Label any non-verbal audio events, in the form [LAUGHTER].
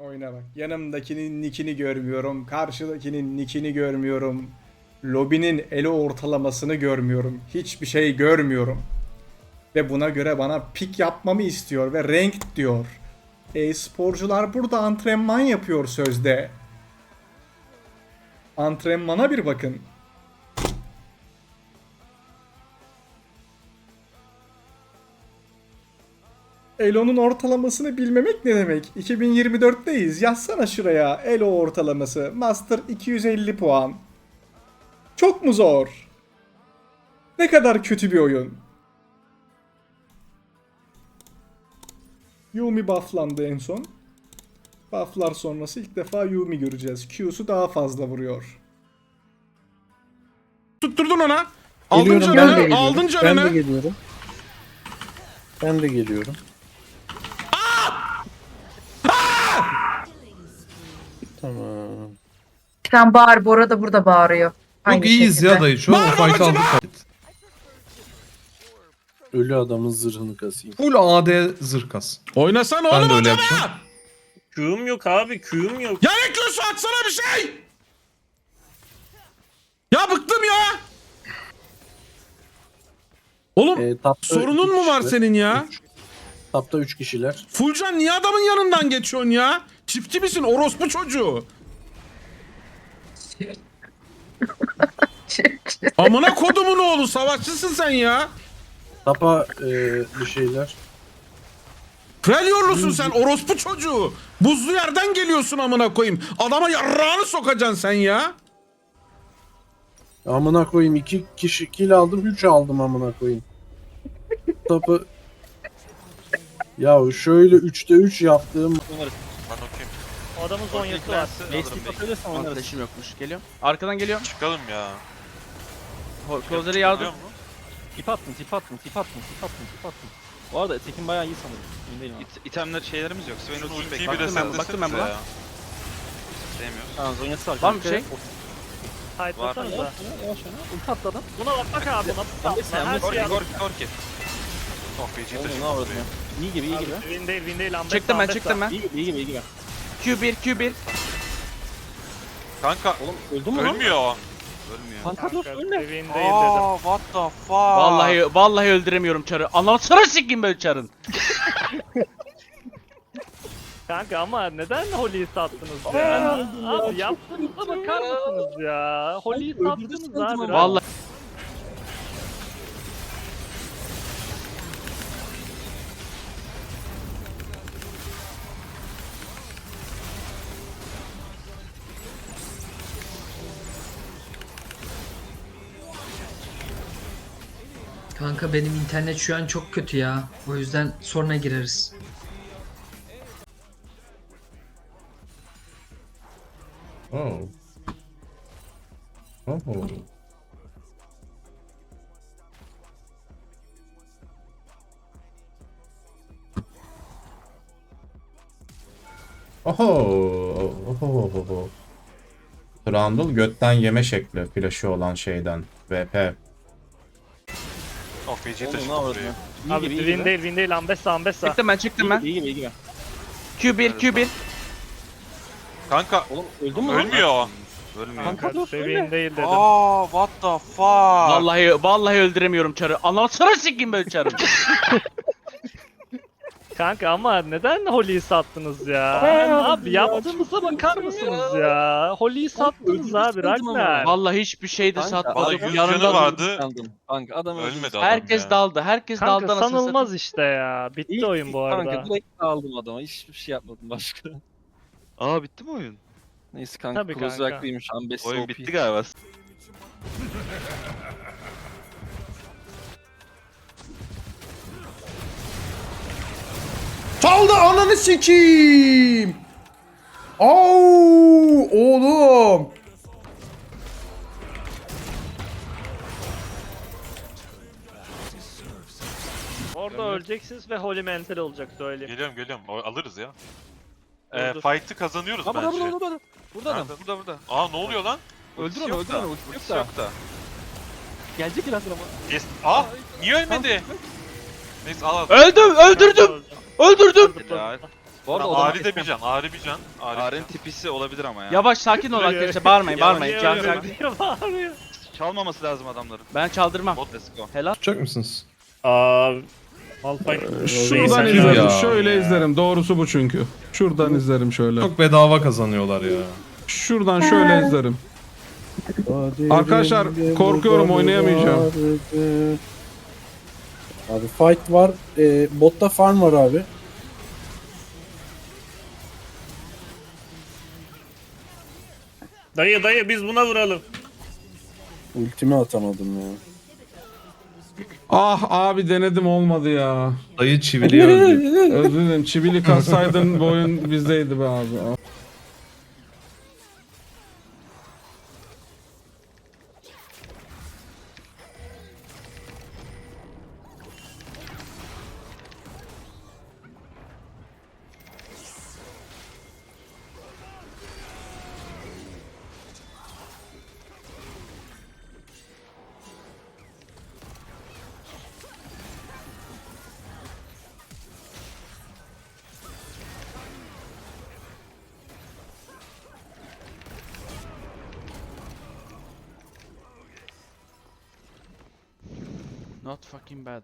Oyna bak. Yanımdakinin nickini görmüyorum. Karşıdakinin nickini görmüyorum. Lobinin elo ortalamasını görmüyorum. Hiçbir şey görmüyorum. Ve buna göre bana pik yapmamı istiyor ve renk diyor. E-sporcular burada antrenman yapıyor sözde. Antrenmana bir bakın. Elo'nun ortalamasını bilmemek ne demek? 2024'teyiz. Yazsana şuraya Elo ortalaması. Master 250 puan. Çok mu zor? Ne kadar kötü bir oyun. Yumi bufflandı en son. Bufflar sonrası ilk defa Yumi göreceğiz. Q'su daha fazla vuruyor. Tutturdun ona. Aldın Geliyorum, ben de canını. geliyorum. Aldın Ben de canını. geliyorum. Ben de geliyorum. Tamam. Sen bağır. Bora da burada bağırıyor. Çok iyiyiz şekilde. ya dayı. Şu an fight aldık. Ölü adamın zırhını kasayım. Full AD zırkas. Oynasana Ben oğlum de öyle adama. yapacağım. Q'um yok abi Q'um yok. Ya ekliyorsun atsana bir şey. Ya bıktım ya. Oğlum Ee, tapta sorunun üç mu var kişiler. senin ya? Üç. Tapta 3 kişiler. Fulcan niye adamın yanından geçiyorsun ya? Çiftçi misin orospu çocuğu? [LAUGHS] Amına kodumun oğlu savaşçısın sen ya. Tapa e, bir şeyler. Freljorlusun sen orospu çocuğu. Buzlu yerden geliyorsun amına koyayım. Adama yarrağını sokacaksın sen ya. Amına koyayım 2 kişi kill aldım 3 aldım amına koyayım. Tapı Ya şöyle 3'te 3 yaptığım adamın zonyası var. Arkadaşım yokmuş. Geliyorum. Arkadan geliyorum. Çıkalım ya. Ho- Closer'e yardım. Biliyor musun? Tip attın tip attın tip attın tip attın tip attın. Bu arada Tekin bayağı iyi sanırım. Emin değilim abi. İt itemler şeylerimiz yok. Sven Şunu ultiyi ultiyi bir Baktım ben, baktım ben resetlesenize buna. ya. Sevmiyoruz. Tamam zonyası var. Var mı bir şey? Yavaş yavaş Ulti atladım. Buna bak bak abi buna. Tamam, Her Gorki şey gorki gorki. Oh feci Oğlum ne taşıdı. avradın ya. İyi gibi iyi gibi. Win değil, win değil. Çıktım ben Ambessa. çıktım ben. İyi gibi iyi gibi. Q1 Q1. Kanka Oğlum öldün mü lan? ölmüyor o. Ölmüyor. Kanka dur ölme. Dedim. Aa what the fuck. Vallahi vallahi öldüremiyorum çarı. Anlatsana sikeyim böyle çarın. [LAUGHS] Kanka ama neden Holy'yi sattınız ya? Abi yaptığınıza bakar mısınız ya? Holy'yi Öldürdü sattınız sıkıntı abi. Vallahi Kanka benim internet şu an çok kötü ya. O yüzden sonra gireriz. Oh. Oh. Oho. Oho. Oho. Trundle götten yeme şekli flaşı olan şeyden. VP. Feci Oğlum ne taşıdı avradın burayı. ya. İyi Abi gibi iyi win gibi. değil, win değil. Ambessa, Ambessa. çıktım ben çıktım ben. İyi gibi iyi gibi. Q1 Q1. Kanka Oğlum öldün mü lan? ölmüyor o. Ölmüyor. Kanka dur Win değil dedim. Aa what the fuck. Vallahi vallahi öldüremiyorum çarı. Anlatsana sikeyim böyle çarın. [LAUGHS] Kanka ama neden Holy'yi sattınız ya? abi yaptığınıza bakar mısınız ya? Holy'yi sattınız abi Ragnar. Vallahi hiçbir şey de Kanka, satmadım. adam Yanında vardı. Sandım. Kanka adam öldü. Ölmedi adam Herkes ya. daldı. Herkes daldı Kanka anasını sanılmaz satayım. işte ya. Bitti İyi, oyun bu arada. Kanka direkt aldım adama. Hiçbir şey yapmadım başka. Aa bitti mi oyun? Neyse kanka. Tabii kanka. Oyun bitti galiba. Çaldı ananı sikeyim. Au oğlum. Orada öleceksiniz ve Holy mental olacak söyleyeyim. Geliyorum geliyorum. O- Alırız ya. Ee, dur. fight'ı kazanıyoruz Ha burada bence. burada burada. Burada adam. Nerede? Burada burada. Aa ne oluyor lan? Öldür onu yok öldür da. onu. Ultisi yok da. yok da. Gelecek birazdan ama. Yes. Aa niye ölmedi? Neyse al al. Öldüm öldürdüm. Öldürdüm. Helal. Bu arada Lan odama Ari de bir can. Ari bir can. Bir can. tipisi olabilir ama ya. Yavaş sakin ol arkadaşlar bağırmayın bağırmayın. Can sakin. bağırıyor? Çalmaması lazım adamların. Ben çaldırmam. Bot let's go. Helal. Tutacak mısınız? Aa, Malphite. Şuradan izlerim. ya. Şöyle izlerim. Doğrusu bu çünkü. Şuradan izlerim şöyle. Çok bedava kazanıyorlar ya. Şuradan şöyle izlerim. Arkadaşlar, korkuyorum, oynayamayacağım. Abi fight var. E, botta farm var abi. Dayı dayı biz buna vuralım. Ultimi atamadım ya. Ah abi denedim olmadı ya. Dayı çiviliye [LAUGHS] öldü. Özür dilerim. Çivili kassaydın bu oyun bizdeydi be abi. Not fucking bad.